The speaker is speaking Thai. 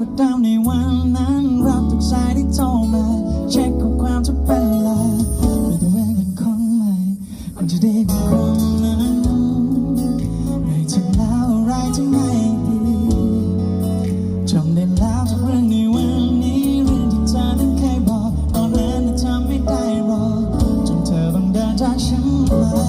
ประจำในวันนั้นรับทุกสายที่โทรมาเช็คข้อความจะเป็นไรไม่ต้องแวะเป็นคนใหม่คนจะได้เป็คนนั้นไม่ถึงแล้วอะไรจะไม่ดีจำได้แล้วทุกเรื่องในวันนี้เรื่องที่เธอนั้นเคยบอกตอนนั้นเธอไม่ได้รอจนเธอบังเดินจากฉันมา